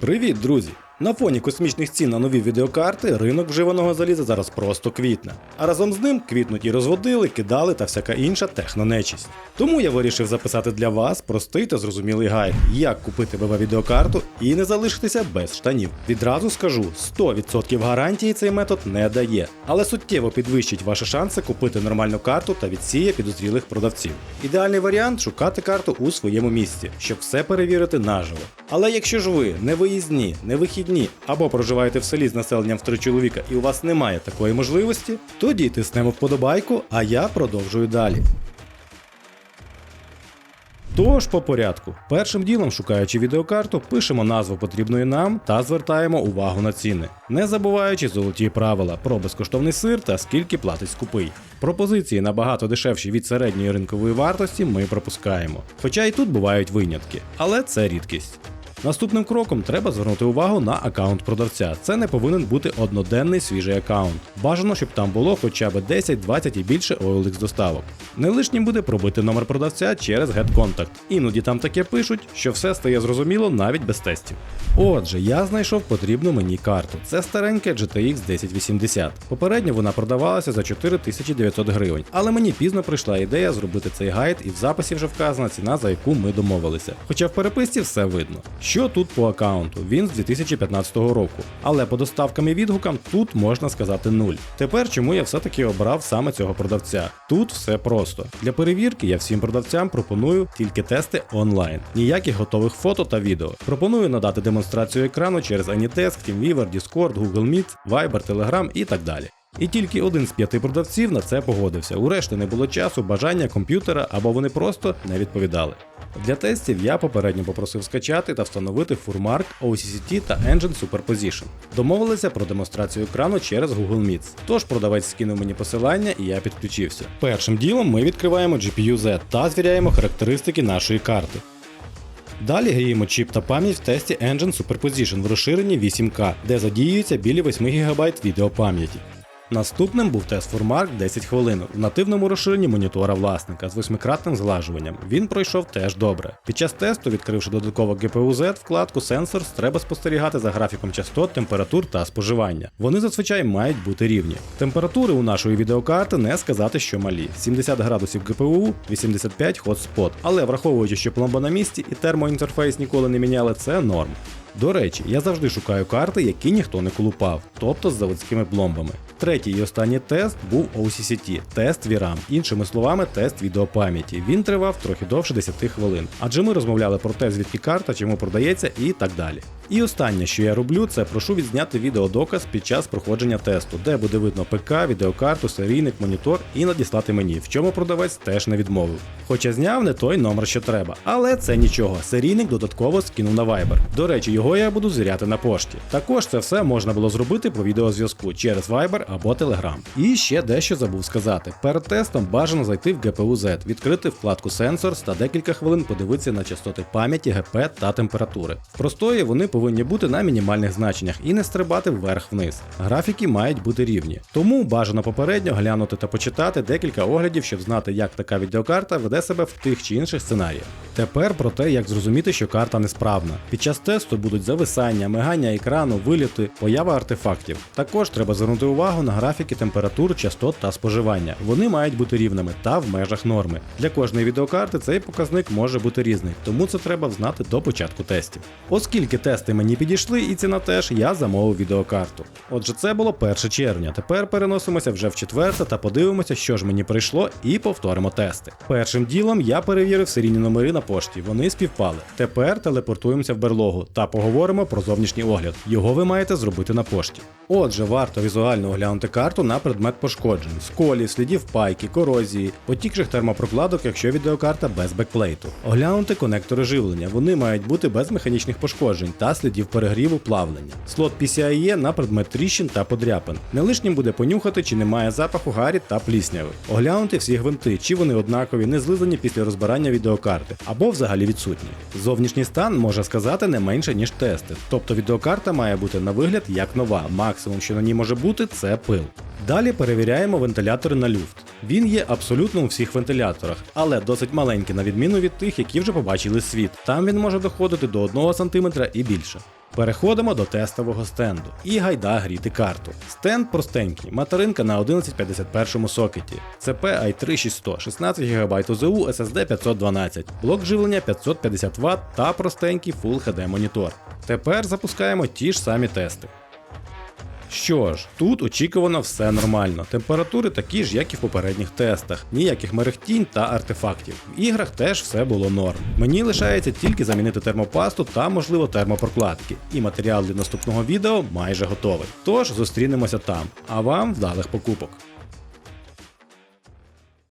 Привіт, друзі! На фоні космічних цін на нові відеокарти ринок вживаного заліза зараз просто квітне. А разом з ним квітнуть і розводили, кидали та всяка інша технонечість. Тому я вирішив записати для вас простий та зрозумілий гайд, як купити ББ відеокарту і не залишитися без штанів. Відразу скажу, 100% гарантії цей метод не дає, але суттєво підвищить ваші шанси купити нормальну карту та відсіє підозрілих продавців. Ідеальний варіант шукати карту у своєму місці, щоб все перевірити наживо. Але якщо ж ви не виїзні, не вихідні або проживаєте в селі з населенням в три чоловіка і у вас немає такої можливості, тоді тиснемо вподобайку, а я продовжую далі. Тож по порядку. Першим ділом, шукаючи відеокарту, пишемо назву потрібної нам та звертаємо увагу на ціни, не забуваючи золоті правила про безкоштовний сир та скільки платить скупий. Пропозиції набагато дешевші від середньої ринкової вартості ми пропускаємо. Хоча і тут бувають винятки, але це рідкість. Наступним кроком треба звернути увагу на аккаунт продавця. Це не повинен бути одноденний свіжий аккаунт. Бажано, щоб там було хоча б 10, 20 і більше OLX доставок. Не лишнім буде пробити номер продавця через GetContact. Іноді там таке пишуть, що все стає зрозуміло навіть без тестів. Отже, я знайшов потрібну мені карту. Це старенька GTX 1080. Попередньо вона продавалася за 4900 гривень, але мені пізно прийшла ідея зробити цей гайд, і в записі вже вказана ціна, за яку ми домовилися. Хоча в переписці все видно. Що тут по аккаунту? Він з 2015 року. Але по доставкам і відгукам тут можна сказати нуль. Тепер чому я все-таки обрав саме цього продавця? Тут все просто. Для перевірки я всім продавцям пропоную тільки тести онлайн. Ніяких готових фото та відео. Пропоную надати демонстрацію екрану через Anydesk, TeamViewer, Discord, Google Meet, Viber, Telegram і так далі. І тільки один з п'яти продавців на це погодився. У решти не було часу, бажання комп'ютера або вони просто не відповідали. Для тестів я попередньо попросив скачати та встановити Furmark, OCCT та Engine Superposition. Домовилися про демонстрацію екрану через Google Meets. Тож продавець скинув мені посилання і я підключився. Першим ділом ми відкриваємо GPU-Z та звіряємо характеристики нашої карти. Далі гріємо чіп та пам'ять в тесті Engine Superposition в розширенні 8К, де задіюється біля 8 ГБ відеопам'яті. Наступним був тест Furmark 10 хвилин в нативному розширенні монітора власника з восьмикратним зглажуванням. Він пройшов теж добре. Під час тесту, відкривши додатково GPU-Z вкладку Sensors, треба спостерігати за графіком частот, температур та споживання. Вони зазвичай мають бути рівні. Температури у нашої відеокарти не сказати, що малі: 70 градусів GPU, 85 Hotspot. Але враховуючи, що пломба на місці і термоінтерфейс ніколи не міняли, це норм. До речі, я завжди шукаю карти, які ніхто не колупав, тобто з заводськими пломбами. Третій і останній тест був OCCT, тест VRAM, іншими словами, тест відеопам'яті. Він тривав трохи довше 10 хвилин, адже ми розмовляли про те, звідки карта, чому продається і так далі. І останнє, що я роблю, це прошу відзняти відеодоказ під час проходження тесту, де буде видно ПК, відеокарту, серійник, монітор і надіслати мені, в чому продавець теж не відмовив. Хоча зняв не той номер, що треба. Але це нічого. Серійник додатково скинув на Viber. До речі, його я буду звіряти на пошті. Також це все можна було зробити по відеозв'язку через Viber або Telegram. І ще дещо забув сказати. Перед тестом бажано зайти в GPU-Z, відкрити вкладку Sensors та декілька хвилин подивитися на частоти пам'яті, ГП та температури. Простої вони повинні бути на мінімальних значеннях і не стрибати вверх-вниз. Графіки мають бути рівні. Тому бажано попередньо глянути та почитати декілька оглядів, щоб знати, як така відеокарта веде себе в тих чи інших сценаріях. Тепер про те, як зрозуміти, що карта несправна. Під час тесту будуть зависання, мигання екрану, виліти, поява артефактів. Також треба звернути увагу на графіки температур, частот та споживання. Вони мають бути рівними та в межах норми. Для кожної відеокарти цей показник може бути різний, тому це треба знати до початку тестів. Оскільки тести мені підійшли і ціна теж, я замовив відеокарту. Отже, це було 1 червня. Тепер переносимося вже в четверте та подивимося, що ж мені прийшло, і повторимо тести. Першим ділом я перевірив серійні номери на пошті. Вони співпали. Тепер телепортуємося в берлогу та поговоримо про зовнішній огляд. Його ви маєте зробити на пошті. Отже, варто візуально оглянути карту на предмет пошкоджень, сколів, слідів пайки, корозії, потікших термопрокладок, якщо відеокарта без бекплейту. Оглянути конектори живлення. Вони мають бути без механічних пошкоджень та слідів перегріву плавлення. Слот PCIe на предмет тріщин та подряпин. Не лишнім буде понюхати, чи немає запаху гарі та плісняви. Оглянути всі гвинти, чи вони однакові, не злизані після розбирання відеокарти, або взагалі відсутні. Зовнішній стан може сказати не менше, ніж тести. Тобто відеокарта має бути на вигляд як нова. Максимум, що на ній може бути, це пил. Далі перевіряємо вентилятори на люфт. Він є абсолютно у всіх вентиляторах, але досить маленький на відміну від тих, які вже побачили світ. Там він може доходити до 1 см і більше. Переходимо до тестового стенду і гайда гріти карту. Стенд простенький, материнка на 1151 сокеті, CP i3 16 ГБ ОЗУ, SSD 512, блок живлення 550 Вт та простенький Full HD монітор. Тепер запускаємо ті ж самі тести. Що ж, тут очікувано все нормально. Температури такі ж, як і в попередніх тестах, ніяких мерехтінь та артефактів. В іграх теж все було норм. Мені лишається тільки замінити термопасту та, можливо, термопрокладки. І матеріал для наступного відео майже готовий. Тож зустрінемося там. А вам вдалих покупок.